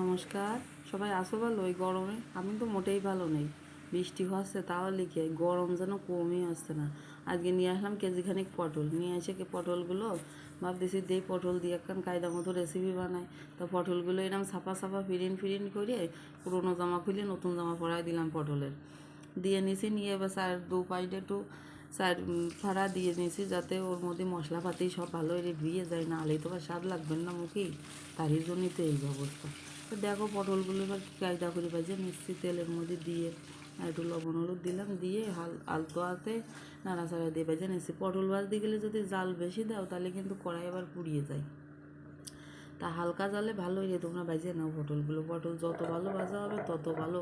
নমস্কার। সবাই আসো ভালো? ওই গরমে? আমি তো মোটেই ভালো নেই। বৃষ্টি হচ্ছে তাহলে কি গরম যেন কমই আসছে না। আজকে নিয়ে আসলাম কেজিখানিক পটল। নিয়ে এসে কি পটলগুলো? ভাবতেছি দেই পটল দিয়ে একখান কায়দা মতো রেসিপি বানাই। তো পটলগুলো এরকম সাফা সাফা ফিরিন ফিরিন করে পুরোনো জামা খুলে নতুন জামা পরাই দিলাম পটলের। দিয়ে নিছি, নিয়ে এবার স্যার দু পাইডে একটু স্যার ফাড়া দিয়ে নিয়েছি যাতে ওর মধ্যে মশলাপাতি সব ভালো করে ধুয়ে যায় না হলেই তো স্বাদ লাগবেন না মুখে। তারই জন্যই তো এই অবস্থা তো দেখো পটলগুলো এবার কী কায়দা করে বাজে মিষ্টি তেলের মধ্যে দিয়ে আর একটু লবণ হলুদ দিলাম, দিয়ে হাল, আলতো হাতে নাড়াচাড়া দিয়ে ভেজে। নিচ্ছি পটল ভাজতে গেলে যদি জাল বেশি দাও, তাহলে কিন্তু কড়াই আবার পুড়িয়ে যায়। তা হালকা জালে ভালোই রে তোমরা ভাজে নাও পটলগুলো। পটল যত ভালো ভাজা হবে, তত ভালো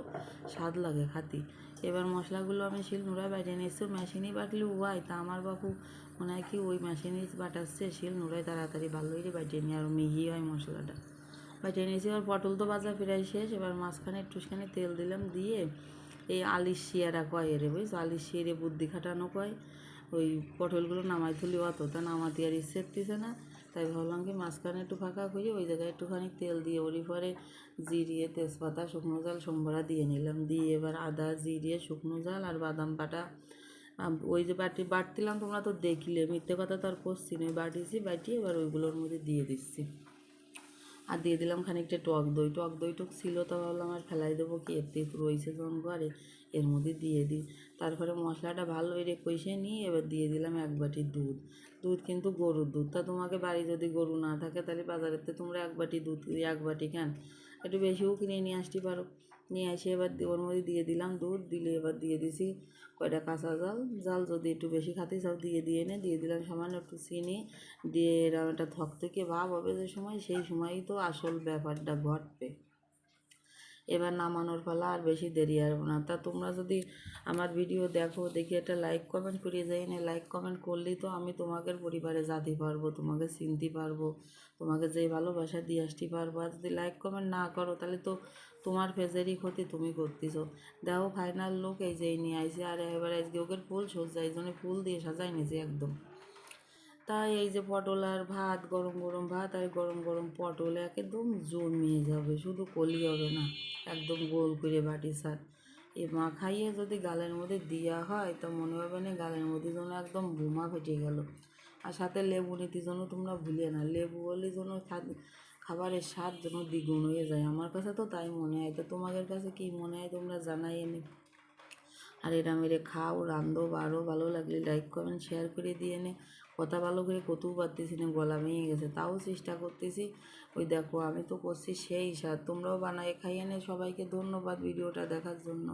স্বাদ লাগে খাতি। এবার মশলাগুলো আমি শিল নোড়ায় বাইরে নিয়েছি মেশিনেই বাটলে উয়াই তা আমার বাপু মনে হয় কি ওই মেশিনে বাটাচ্ছে শিল নোড়ায় তাড়াতাড়ি ভালোই রে বাইটে নিয়ে আর মিহি হয় মশলাটা। বাইটে নিয়েছি। এবার পটল তো ভাজা প্রায় শেষ। এবার মাঝখানে একটুখানি তেল দিলাম, দিয়ে এই আলিশ শিয়ারা কয় এরে, বুঝছ? আলিশ শিয়ারে বুদ্ধি খাটানো কয়। ওই পটলগুলো নামাই তুলি অত, তা নামাতে আর ইচ্ছে দিছে না। তাই ভাবলাম কি মাঝখানে একটু ফাঁকা করে, ওই জায়গায় একটুখানি তেল দিয়ে ওরই পরে জিরিয়ে তেজপাতা, শুকনো জাল, সোমবারা দিয়ে নিলাম। দিয়ে এবার আদা জিরিয়ে, শুকনো জাল আর বাদাম পাটা ওই যে বাটি, বাটতিলাম, তোমরা তো দেখলে। মিথ্যে কথা তো আর করছি না। বাটিছি বাটি এবার ওইগুলোর মধ্যে দিয়ে দিচ্ছি। আর দিয়ে দিলাম খানিকটা টক দই। টক দই টক ছিল, তো ভাবলাম আর ফেলাই দেবো কি? এর এতে রয়েছে যখন করে এর মধ্যে দিয়ে দিই। তারপরে মশলাটা ভালো ওই করে কষে নিয়ে এবার দিয়ে দিলাম এক বাটি দুধ। দুধ কিন্তু গরুর দুধ। তা তোমাকে বাড়ি যদি গরু না থাকে, তাহলে বাজারেতে তোমরা এক বাটি দুধ, এক বাটি কেন একটু বেশিও কিনে নিয়ে আসতে পারো। নিয়ে এসে এবার ওর মধ্যে দিয়ে দিলাম দুধ, দিলে এবার দিয়ে দিছি কয়টা কাঁচা জাল। জাল যদি একটু বেশি খাতে, সব দিয়ে দিয়ে এনে দিয়ে দিলাম সামান্য একটু চিনি। দিয়ে এরকম একটা থকথকে ভাব হবে যে সময়, সেই সময়ই তো আসল ব্যাপারটা ঘটবে। এবার নামানোর পালা আর বেশি দেরি আসব না। তা তোমরা যদি আমার ভিডিও দেখো, দেখি একটা লাইক কমেন্ট করিয়ে যাই না লাইক কমেন্ট করলেই তো আমি তোমাদের পরিবারে যেতে পারব, তোমাকে চিনতে পারব, তোমাকে যে ভালোবাসা দিয়ে আসতে পারব। আর যদি লাইক কমেন্ট না করো, তাহলে তো তোমার ফেজেরই ক্ষতি, তুমি করতেছো। দেখো ফাইনাল লোক এই যে নিয়ে আইসে, আর এবার আজকে ওকে ফুল সজ্জা, এই জন্য ফুল দিয়ে সাজাই নিয়েছে একদম। তাই এই যে পটল আর ভাত, গরম গরম ভাত আর গরম গরম পটল একদম জমিয়ে যাবে, শুধু কলি হবে না, একদম গোল করে বাটি সার। এ মা খাইয়ে যদি গালের মধ্যে দেওয়া হয়, তো মনে হবে না গালের মধ্যে যেন একদম বোমা ফেটে গেল। আর সাথে লেবু নিতে জন্য তোমরা ভুলিয়ে না, লেবু হলে যেন খাবারের স্বাদ যেন দ্বিগুণ হয়ে যায়। আমার কাছে তো তাই মনে হয়, তো তোমাদের কাছে কি মনে হয়, তোমরা জানাই আর এরা মেরে খাও রান্ধো বারো ভালো লাগলে লাইক কমেন্ট শেয়ার করে দিয়ে নে। কথা ভালো করে কতু পারতেছি না, গলা ভেঙে গেছে। তাও চেষ্টা করতেছি। ওই দেখো, আমি তো করছি সেই স্বাদ। তোমরাও বানায় খাইয়ে নে। সবাইকে ধন্যবাদ ভিডিওটা দেখার জন্য।